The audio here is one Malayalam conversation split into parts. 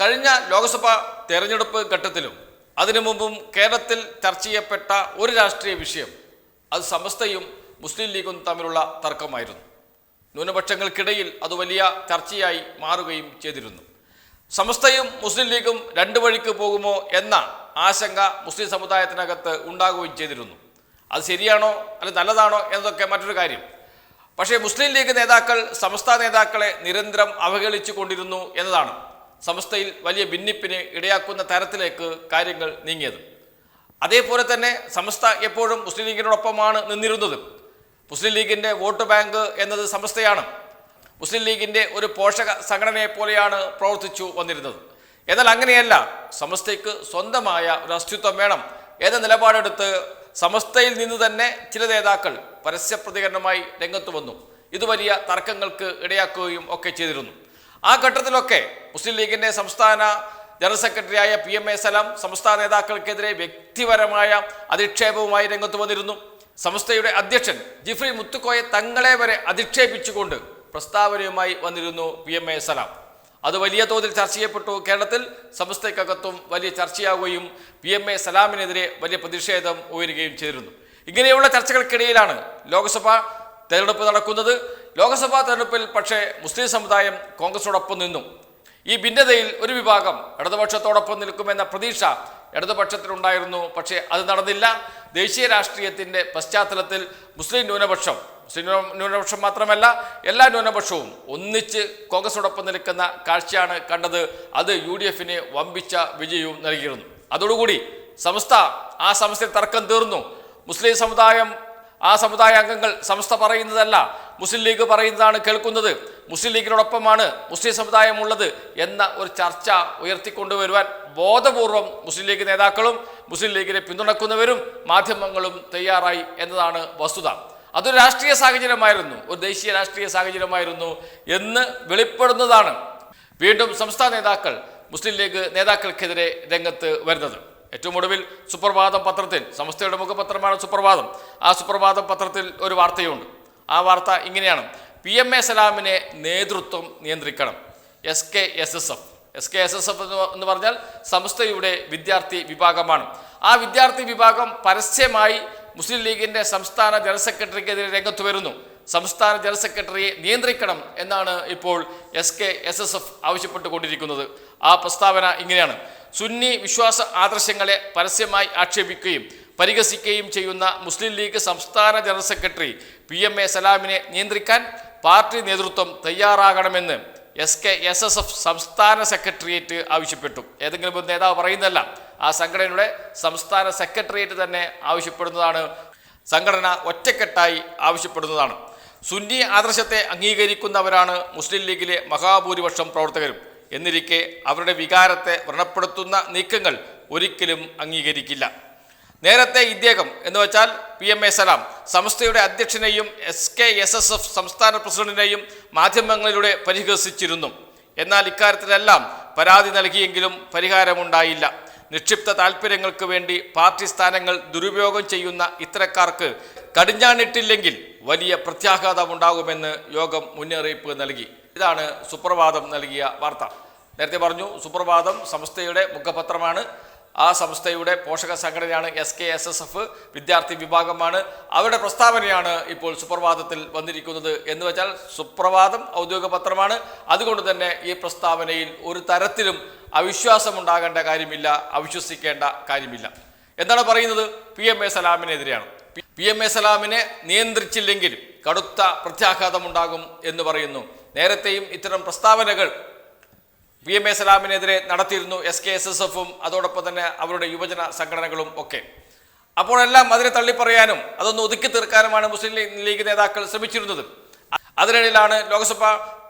കഴിഞ്ഞ ലോക്സഭാ തെരഞ്ഞെടുപ്പ് ഘട്ടത്തിലും അതിനു മുമ്പും കേരളത്തിൽ ചർച്ച ചെയ്യപ്പെട്ട ഒരു രാഷ്ട്രീയ വിഷയം അത് സമസ്തയും മുസ്ലിം ലീഗും തമ്മിലുള്ള തർക്കമായിരുന്നു. ന്യൂനപക്ഷങ്ങൾക്കിടയിൽ അത് വലിയ ചർച്ചയായി മാറുകയും ചെയ്തിരുന്നു. സമസ്തയും മുസ്ലിം ലീഗും രണ്ടു വഴിക്ക് പോകുമോ എന്ന ആശങ്ക മുസ്ലിം സമുദായത്തിനകത്ത് ഉണ്ടാകുകയും ചെയ്തിരുന്നു. അത് ശരിയാണോ അല്ല നല്ലതാണോ എന്നതൊക്കെ മറ്റൊരു കാര്യം. പക്ഷേ മുസ്ലിം ലീഗ് നേതാക്കൾ സമസ്ത നേതാക്കളെ നിരന്തരം അവഹേളിച്ചു കൊണ്ടിരുന്നു എന്നതാണ്. സമസ്തയിൽ വലിയ ഭിന്നിപ്പിന് ഇടയാക്കുന്ന തരത്തിലേക്ക് കാര്യങ്ങൾ നീങ്ങിയത്. അതേപോലെ തന്നെ സമസ്ത എപ്പോഴും മുസ്ലിം ലീഗിനോടൊപ്പമാണ് നിന്നിരുന്നത്. മുസ്ലിം ലീഗിന്റെ വോട്ട് ബാങ്ക് എന്നത് സമസ്തയാണ്. മുസ്ലിം ലീഗിന്റെ ഒരു പോഷക സംഘടനയെ പോലെയാണ് പ്രവർത്തിച്ചു വന്നിരുന്നത്. എന്നാൽ അങ്ങനെയല്ല സമസ്തയ്ക്ക് സ്വന്തമായ ഒരു അസ്തിത്വം വേണം എന്ന നിലപാടെടുത്ത് സമസ്തയിൽ നിന്ന് തന്നെ ചില നേതാക്കൾ പരസ്യ പ്രതികരണമായി രംഗത്ത് വന്നു. ഇത് വലിയ തർക്കങ്ങൾക്ക് ഇടയാക്കുകയും ഒക്കെ ചെയ്തിരുന്നു. ആ ഘട്ടത്തിലൊക്കെ മുസ്ലിം ലീഗിന്റെ സംസ്ഥാന ജനറൽ സെക്രട്ടറിയായ പി എം എ സലാം സംസ്ഥാന നേതാക്കൾക്കെതിരെ വ്യക്തിപരമായ അധിക്ഷേപവുമായി രംഗത്ത് വന്നിരുന്നു. സംസ്ഥയുടെ അധ്യക്ഷൻ ജിഫ്രി മുത്തുക്കോയെ തങ്ങളെ വരെ അധിക്ഷേപിച്ചുകൊണ്ട് പ്രസ്താവനയുമായി വന്നിരുന്നു പി എം എ സലാം. അത് വലിയ തോതിൽ ചർച്ച ചെയ്യപ്പെട്ടു. കേരളത്തിൽ സംസ്ഥയ്ക്കകത്തും വലിയ ചർച്ചയാവുകയും പി എം എ സലാമിനെതിരെ വലിയ പ്രതിഷേധം ഉയരുകയും ചെയ്തിരുന്നു. ഇങ്ങനെയുള്ള ചർച്ചകൾക്കിടയിലാണ് ലോക്സഭ തെരഞ്ഞെടുപ്പ് നടക്കുന്നത്. ലോക്സഭാ തെരഞ്ഞെടുപ്പിൽ പക്ഷേ മുസ്ലിം സമുദായം കോൺഗ്രസിനോടൊപ്പം നിന്നു. ഈ ഭിന്നതയിൽ ഒരു വിഭാഗം ഇടതുപക്ഷത്തോടൊപ്പം നിൽക്കുമെന്ന പ്രതീക്ഷ ഇടതുപക്ഷത്തിനുണ്ടായിരുന്നു പക്ഷേ അത് നടന്നില്ല. ദേശീയ രാഷ്ട്രീയത്തിന്റെ പശ്ചാത്തലത്തിൽ മുസ്ലിം ന്യൂനപക്ഷം മുസ്ലിം ന്യൂനപക്ഷം മാത്രമല്ല എല്ലാ ന്യൂനപക്ഷവും ഒന്നിച്ച് കോൺഗ്രസോടൊപ്പം നിൽക്കുന്ന കാഴ്ചയാണ് കണ്ടത്. അത് യു ഡി എഫിന് വമ്പിച്ച വിജയവും നൽകിയിരുന്നു. അതോടുകൂടി സംസ്ഥ ആ സംസ്ഥയിൽ തർക്കം തീർന്നു. മുസ്ലിം സമുദായം ആ സമുദായ അംഗങ്ങൾ സംസ്ഥ പറയുന്നതല്ല മുസ്ലിം ലീഗ് പറയുന്നതാണ് കേൾക്കുന്നത്. മുസ്ലിം ലീഗിനോടൊപ്പമാണ് മുസ്ലിം സമുദായം ഉള്ളത് എന്ന ഒരു ചർച്ച ഉയർത്തിക്കൊണ്ടുവരുവാൻ ബോധപൂർവം മുസ്ലിം ലീഗ് നേതാക്കളും മുസ്ലിം ലീഗിനെ പിന്തുണക്കുന്നവരും മാധ്യമങ്ങളും തയ്യാറായി എന്നതാണ് വസ്തുത. അതൊരു രാഷ്ട്രീയ സാഹചര്യമായിരുന്നു. ഒരു ദേശീയ രാഷ്ട്രീയ സാഹചര്യമായിരുന്നു എന്ന് വെളിപ്പെടുന്നതാണ് വീണ്ടും സംസ്ഥാന നേതാക്കൾ മുസ്ലിം ലീഗ് നേതാക്കൾക്കെതിരെ രംഗത്ത് വരുന്നത്. ഏറ്റവും ഒടുവിൽ സുപ്രഭാതം പത്രത്തിൽ സംസ്ഥയുടെ മുഖപത്രമാണ് സുപ്രഭാതം. ആ സുപ്രഭാതം പത്രത്തിൽ ഒരു വാർത്തയുണ്ട്. ആ വാർത്ത ഇങ്ങനെയാണ്. പി എം എ സലാമിനെ നേതൃത്വം നിയന്ത്രിക്കണം. S K S S F S K S S F എന്ന് പറഞ്ഞാൽ സംസ്ഥയുടെ വിദ്യാർത്ഥി വിഭാഗമാണ്. ആ വിദ്യാർത്ഥി വിഭാഗം പരസ്യമായി മുസ്ലിം ലീഗിന്റെ സംസ്ഥാന ജനറൽ സെക്രട്ടറിക്കെതിരെ രംഗത്ത് വരുന്നു. സംസ്ഥാന ജനറൽ സെക്രട്ടറിയെ നിയന്ത്രിക്കണം എന്നാണ് ഇപ്പോൾ S K S S F ആവശ്യപ്പെട്ടുകൊണ്ടിരിക്കുന്നത്. ആ പ്രസ്താവന ഇങ്ങനെയാണ്. സുന്നി വിശ്വാസ ആദർശങ്ങളെ പരസ്യമായി ആക്ഷേപിക്കുകയും പരിഹസിക്കുകയും ചെയ്യുന്ന മുസ്ലിം ലീഗ് സംസ്ഥാന general secretary P M A സലാമിനെ നിയന്ത്രിക്കാൻ പാർട്ടി നേതൃത്വം തയ്യാറാകണമെന്ന് S K S S F സംസ്ഥാന സെക്രട്ടേറിയറ്റ് ആവശ്യപ്പെട്ടു. ഏതെങ്കിലും ഒരു നേതാവ് പറയുന്നതല്ല. ആ സംഘടനയുടെ സംസ്ഥാന സെക്രട്ടേറിയറ്റ് തന്നെ ആവശ്യപ്പെടുന്നതാണ്. സംഘടന ഒറ്റക്കെട്ടായി ആവശ്യപ്പെടുന്നതാണ്. സുന്നി ആദർശത്തെ അംഗീകരിക്കുന്നവരാണ് മുസ്ലിം ലീഗിലെ മഹാഭൂരിപക്ഷം പ്രവർത്തകരും. എന്നിരിക്കെ അവരുടെ വികാരത്തെ വ്രണപ്പെടുത്തുന്ന നീക്കങ്ങൾ ഒരിക്കലും അംഗീകരിക്കില്ല. നേരത്തെ ഇദ്ദേഹം എന്ന് വെച്ചാൽ പി എം എ സലാം സംസ്ഥയുടെ അധ്യക്ഷനെയും S K S S F സംസ്ഥാന പ്രസിഡന്റിനെയും മാധ്യമങ്ങളിലൂടെ പരിഹസിച്ചിരുന്നു. എന്നാൽ ഇക്കാര്യത്തിലെല്ലാം പരാതി നൽകിയെങ്കിലും പരിഹാരമുണ്ടായില്ല. നിക്ഷിപ്ത താൽപ്പര്യങ്ങൾക്ക് വേണ്ടി പാർട്ടി സ്ഥാനങ്ങൾ ദുരുപയോഗം ചെയ്യുന്ന ഇത്തരക്കാർക്ക് കടിഞ്ഞാണിട്ടില്ലെങ്കിൽ വലിയ പ്രത്യാഘാതം പ്രത്യാഘാതമുണ്ടാകുമെന്ന് യോഗം മുന്നറിയിപ്പ് നൽകി. ഇതാണ് സുപ്രഭാതം നൽകിയ വാർത്ത. നേരത്തെ പറഞ്ഞു സുപ്രഭാതം സംസ്ഥയുടെ മുഖപത്രമാണ്. ആ സംസ്ഥയുടെ പോഷക സംഘടനയാണ് S K S S F വിദ്യാർത്ഥി വിഭാഗമാണ്. അവരുടെ പ്രസ്താവനയാണ് ഇപ്പോൾ സുപ്രഭാതത്തിൽ വന്നിരിക്കുന്നത് എന്ന് വെച്ചാൽ സുപ്രഭാതം ഔദ്യോഗിക പത്രമാണ് അതുകൊണ്ട് തന്നെ ഈ പ്രസ്താവനയിൽ ഒരു തരത്തിലും അവിശ്വാസം ഉണ്ടാകേണ്ട കാര്യമില്ല അവിശ്വസിക്കേണ്ട കാര്യമില്ല. എന്താണ് പറയുന്നത്? പി എം എ സലാമിനെതിരെയാണ്. പി എം എ സലാമിനെ നിയന്ത്രിച്ചില്ലെങ്കിൽ കടുത്ത പ്രത്യാഘാതമുണ്ടാകും എന്ന് പറയുന്നു. നേരത്തെയും ഇത്തരം പ്രസ്താവനകൾ പി എം എ സലാമിനെതിരെ നടത്തിയിരുന്നു എസ് കെ എസ് എസ് എഫും അതോടൊപ്പം തന്നെ അവരുടെ യുവജന സംഘടനകളും ഒക്കെ. അപ്പോഴെല്ലാം അതിനെ തള്ളിപ്പറയാനും അതൊന്ന് ഒതുക്കി തീർക്കാനുമാണ് മുസ്ലിം ലീഗ് നേതാക്കൾ ശ്രമിച്ചിരുന്നത്. അതിനിടയിലാണ് ലോക്സഭ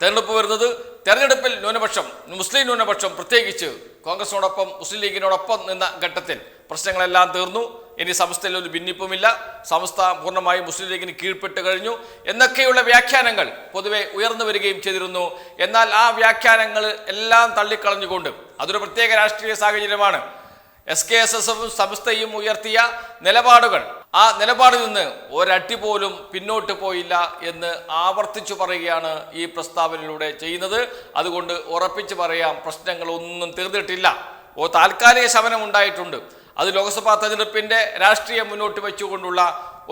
തെരഞ്ഞെടുപ്പ് വരുന്നത്. തെരഞ്ഞെടുപ്പിൽ ന്യൂനപക്ഷം മുസ്ലിം ന്യൂനപക്ഷം പ്രത്യേകിച്ച് കോൺഗ്രസിനോടൊപ്പം മുസ്ലിം ലീഗിനോടൊപ്പം നിന്ന ഘട്ടത്തിൽ പ്രശ്നങ്ങളെല്ലാം തീർന്നു. ഇനി സംസ്ഥയിൽ ഒരു ഭിന്നിപ്പുമില്ല. സംസ്ഥ പൂർണമായും മുസ്ലിം ലീഗിന് കീഴ്പ്പെട്ട് കഴിഞ്ഞു. എന്നൊക്കെയുള്ള വ്യാഖ്യാനങ്ങൾ പൊതുവെ ഉയർന്നു വരികയും ചെയ്തിരുന്നു. എന്നാൽ ആ വ്യാഖ്യാനങ്ങൾ എല്ലാം തള്ളിക്കളഞ്ഞുകൊണ്ട് അതൊരു പ്രത്യേക രാഷ്ട്രീയ സാഹചര്യമാണ്. എസ് കെ എസ് എസ് എഫും സംസ്ഥയും ഉയർത്തിയ നിലപാടുകൾ. ആ നിലപാടിൽ നിന്ന് ഒരട്ടി പോലും പിന്നോട്ട് പോയില്ല എന്ന് ആവർത്തിച്ചു പറയുകയാണ് ഈ പ്രസ്താവനയിലൂടെ ചെയ്യുന്നത്. അതുകൊണ്ട് ഉറപ്പിച്ചു പറയാം പ്രശ്നങ്ങളൊന്നും തീർന്നിട്ടില്ല. ഓ താൽക്കാലിക ശമനം ഉണ്ടായിട്ടുണ്ട്. അത് ലോക്സഭാ തെരഞ്ഞെടുപ്പിന്റെ രാഷ്ട്രീയം മുന്നോട്ട് വെച്ചുകൊണ്ടുള്ള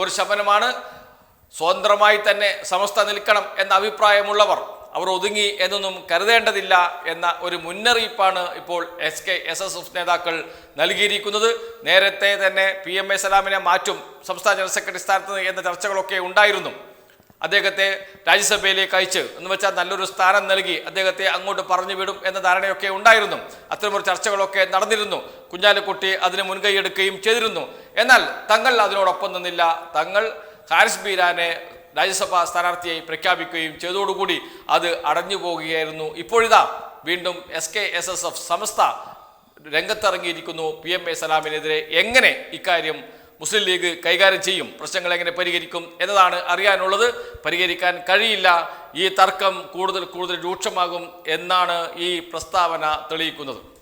ഒരു ശമനമാണ്. സ്വതന്ത്രമായി തന്നെ സമസ്ത നിൽക്കണം എന്ന അഭിപ്രായമുള്ളവർ അവർ ഒതുങ്ങി എന്നൊന്നും കരുതേണ്ടതില്ല എന്ന ഒരു മുന്നറിയിപ്പാണ് ഇപ്പോൾ S K S S F നേതാക്കൾ നൽകിയിരിക്കുന്നത്. നേരത്തെ തന്നെ പി എം എ സലാമിനെ മാറ്റും സംസ്ഥാന ജനറൽ സെക്രട്ടറി സ്ഥാനത്ത് എന്ന ചർച്ചകളൊക്കെ ഉണ്ടായിരുന്നു. അദ്ദേഹത്തെ രാജ്യസഭയിലേക്ക് അയച്ച് എന്ന് വെച്ചാൽ നല്ലൊരു സ്ഥാനം നൽകി അദ്ദേഹത്തെ അങ്ങോട്ട് പറഞ്ഞു വിടും എന്ന ധാരണയൊക്കെ ഉണ്ടായിരുന്നു. അത്തരമൊരു ചർച്ചകളൊക്കെ നടന്നിരുന്നു. കുഞ്ഞാലിക്കുട്ടി അതിന് മുൻകൈ എടുക്കുകയും ചെയ്തിരുന്നു. എന്നാൽ തങ്ങൾ അതിനോടൊപ്പം നിന്നില്ല. തങ്ങൾ ഹാരിസ് ബീരാനെ രാജ്യസഭാ സ്ഥാനാർത്ഥിയായി പ്രഖ്യാപിക്കുകയും ചെയ്തോടുകൂടി അത് അടഞ്ഞു പോകുകയായിരുന്നു. ഇപ്പോഴിതാ വീണ്ടും S K S S F Samastha രംഗത്തിറങ്ങിയിരിക്കുന്നു. P M A സലാമിനെതിരെ എങ്ങനെ ഇക്കാര്യം മുസ്ലിം ലീഗ് കൈകാര്യം ചെയ്യും. പ്രശ്നങ്ങൾ എങ്ങനെ പരിഹരിക്കും എന്നതാണ് അറിയാനുള്ളത്. പരിഹരിക്കാൻ കഴിയില്ല. ഈ തർക്കം കൂടുതൽ കൂടുതൽ രൂക്ഷമാകും എന്നാണ് ഈ പ്രസ്താവന തെളിയിക്കുന്നത്.